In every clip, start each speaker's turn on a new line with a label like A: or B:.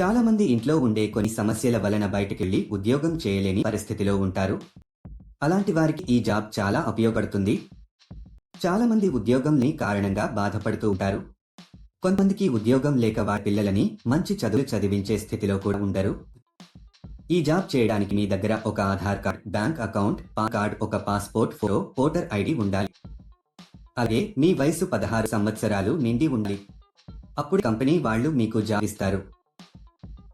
A: చాలా మంది ఇంట్లో ఉండే కొన్ని సమస్యల వలన బయటకెళ్ళి ఉద్యోగం చేయలేని పరిస్థితిలో ఉంటారు. అలాంటి వారికి ఈ జాబ్ చాలా ఉపయోగపడుతుంది. చాలా మంది కారణంగా బాధపడుతూ ఉంటారు. కొంతమందికి ఉద్యోగం లేక వారి పిల్లలని మంచి చదువులు చదివించే స్థితిలో కూడా ఉండరు. ఈ జాబ్ చేయడానికి మీ దగ్గర ఒక Aadhaar card bank account PAN card ఒక పాస్పోర్ట్ ఫోటో ఓటర్ ఐడి ఉండాలి. అలాగే మీ వయసు పదహారు సంవత్సరాలు నిండి ఉండాలి. అప్పుడు కంపెనీ వాళ్ళు మీకు జాబ్ ఇస్తారు.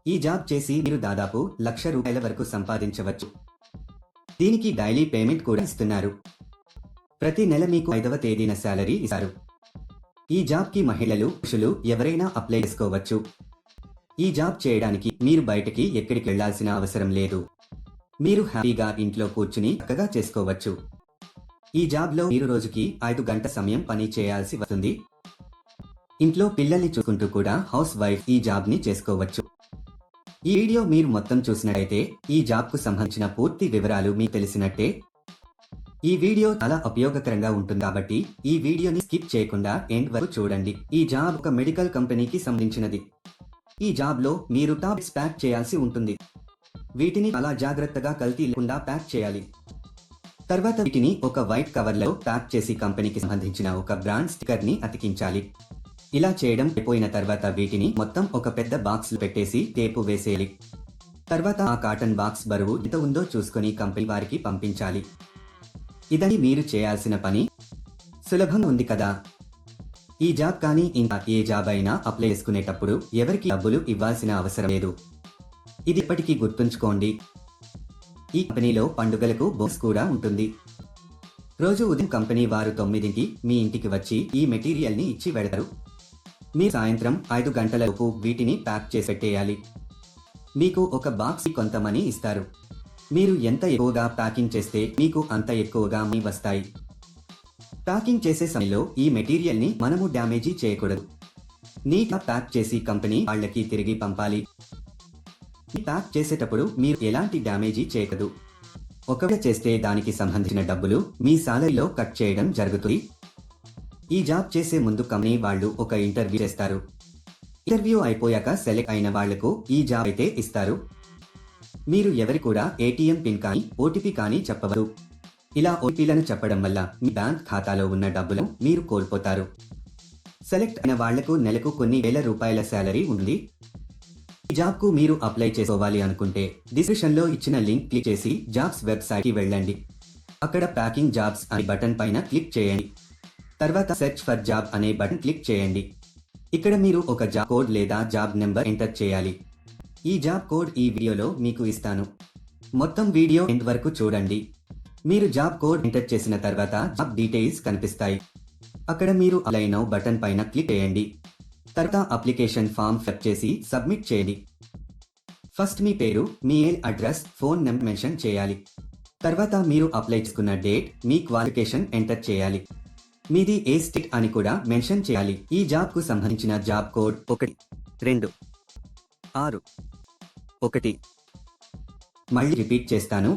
A: ఈ జాబ్ చేసి మీరు దాదాపు లక్ష రూపాయల వరకు సంపాదించవచ్చు. దీనికి డైలీ పేమెంట్ కూడా ఇస్తున్నారు. ప్రతి నెల మీకు ఐదవ తేదీన శాలరీ ఇస్తారు. ఈ జాబ్కి మహిళలు పురుషులు ఎవరైనా అప్లై చేసుకోవచ్చు. ఈ జాబ్ చేయడానికి మీరు బయటకి ఎక్కడికి వెళ్ళాల్సిన అవసరం లేదు. మీరు హ్యాపీగా ఇంట్లో కూర్చుని చక్కగా చేసుకోవచ్చు. ఈ జాబ్లో మీరు రోజుకి ఐదు గంట సమయం పని చేయాల్సి వస్తుంది. ఇంట్లో పిల్లల్ని చూసుకుంటూ కూడా హౌస్ వైఫ్ ఈ జాబ్ని చేసుకోవచ్చు. ఈ వీడియో మీరు మొత్తం చూసినట్టయితే ఈ జాబ్కు సంబంధించిన పూర్తి వివరాలు మీకు తెలిసినట్టే. ఈ వీడియో చాలా ఉపయోగకరంగా ఉంటుంది కాబట్టి ఈ వీడియోని స్కిప్ చేయకుండా ఎండ్ వరకు చూడండి. ఈ జాబ్ ఒక మెడికల్ కంపెనీకి సంబంధించినది. ఈ జాబ్లో మీరు టాబ్స్ ప్యాక్ చేయాల్సి ఉంటుంది. వీటిని అలా జాగ్రత్తగా కల్తీ లేకుండా ప్యాక్ చేయాలి. తర్వాత వీటిని ఒక వైట్ కవర్లో ప్యాక్ చేసి కంపెనీకి సంబంధించిన ఒక బ్రాండ్ స్టిక్కర్ని అతికించాలి. ఇలా చేయడం అయిపోయిన తర్వాత వీటిని మొత్తం ఒక పెద్ద బాక్స్ పెట్టేసి టేపు వేసేయాలి. తర్వాత ఆ కాటన్ బాక్స్ బరువు ఎంత ఉందో చూసుకొని కంపెనీ వారికి పంపించాలి. ఇదని మీరు చేయాల్సిన పని సులభం ఉంది కదా. ఈ జాబ్ కానీ ఇంకా ఏ జాబ్ అయినా అప్లై చేసుకునేటప్పుడు ఎవరికి డబ్బులు ఇవ్వాల్సిన అవసరం లేదు. ఇది ఇప్పటికీ గుర్తుంచుకోండి. ఈ కంపెనీలో పండుగలకు బోనస్ కూడా ఉంటుంది. రోజు ఉదయం కంపెనీ వారు తొమ్మిదింటి మీ ఇంటికి వచ్చి ఈ మెటీరియల్ని ఇచ్చి వెడతారు మీ సాయంత్రం ఐదు గంటలలోపు వీటిని ప్యాక్ చేసి పెట్టేయాలి. మీకు ఒక బాక్స్ కొంత మనీ ఇస్తారు. మీరు ఎంత ఎక్కువగా ప్యాకింగ్ చేస్తే మీకు అంత ఎక్కువగా మీ వస్తాయి. ప్యాకింగ్ చేసే సమయంలో ఈ మెటీరియల్ని మనము డ్యామేజీ చేయకూడదు. నీట్గా ప్యాక్ చేసి కంపెనీ వాళ్ళకి తిరిగి పంపాలి. ప్యాక్ చేసేటప్పుడు మీరు ఎలాంటి డ్యామేజీ చేయకూడదు. ఒకవేళ చేస్తే దానికి సంబంధించిన డబ్బులు మీ సాలరీలో కట్ చేయడం జరుగుతుంది. ఈ జాబ్ చేసే ముందు కంపెనీ వాళ్ళు ఒక ఇంటర్వ్యూ చేస్తారు. ఇంటర్వ్యూ అయిపోయాక సెలెక్ట్ అయిన వాళ్ళకు ఈ జాబ్ అయితే ఇస్తారు. మీరు ఎవరి కూడా ఏటీఎం పిన్ కానీ ఓటీపీ కానీ చెప్పవరు ఇలా ఓటీపీలను చెప్పడం వల్ల మీ బ్యాంక్ ఖాతాలో ఉన్న డబ్బులను మీరు కోల్పోతారు. సెలెక్ట్ అయిన వాళ్ళకు నెలకు కొన్ని వేల రూపాయల శాలరీ ఉంది ఈ జాబ్కు మీరు అప్లై చేసుకోవాలి అనుకుంటే డిస్క్రిప్షన్లో ఇచ్చిన లింక్ క్లిక్ చేసి జాబ్స్ వెబ్సైట్కి వెళ్ళండి. అక్కడ ప్యాకింగ్ జాబ్స్ అనే బటన్ పైన క్లిక్ చేయండి. తర్వాత సెర్చ్ ఫర్ జాబ్ అనే బటన్ క్లిక్ చేయండి. ఇక్కడ మీరు ఒక జాబ్ కోడ్ లేదా జాబ్ నెంబర్ ఎంటర్ చేయాలి. ఈ జాబ్ కోడ్ ఈ వీడియోలో మీకు ఇస్తాను. మొత్తం వీడియో ఎండ్ వరకు చూడండి. మీరు జాబ్ కోడ్ ఎంటర్ చేసిన తర్వాత జాబ్ డీటెయిల్స్ కనిపిస్తాయి. అక్కడ మీరు అప్లై నౌ బటన్ పైన క్లిక్ చేయండి. తర్వాత అప్లికేషన్ ఫామ్ ఫిల్ చేసి సబ్మిట్ చేయండి. ఫస్ట్ మీ పేరు మీ mail address phone number mention చేయాలి. తర్వాత మీరు అప్లై చేసుకున్న డేట్ మీ క్వాలిఫికేషన్ ఎంటర్ చేయాలి. మీది ఏ స్టేట్ అని కూడా మెన్షన్ చేయాలి. ఈ జాబ్కు సంబంధించిన జాబ్ కోడ్ ఒకటి రెండు ఆరు ఒకటి. మళ్ళీ రిపీట్ చేస్తాను.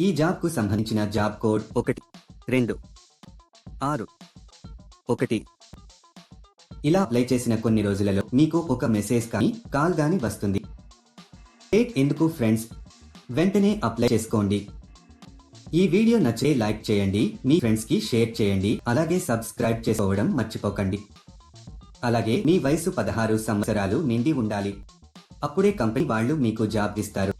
A: ఈ జాబ్కు సంబంధించిన జాబ్ కోడ్ ఒకటి రెండు ఆరు ఒకటి. ఇలా అప్లై చేసిన కొన్ని రోజులలో మీకు ఒక మెసేజ్ కానీ కాల్ కానీ వస్తుంది. డేట్ ఎందుకు ఫ్రెండ్స్ వెంటనే అప్లై చేసుకోండి. ఈ వీడియో నచ్చే లైక్ చేయండి మీ ఫ్రెండ్స్కి షేర్ చేయండి అలాగే సబ్స్క్రైబ్ చేసుకోవడం మర్చిపోకండి. అలాగే మీ వయసు పదహారు సంవత్సరాలు నిండి ఉండాలి. అప్పుడే కంపెనీ వాళ్ళు మీకు జాబ్ ఇస్తారు.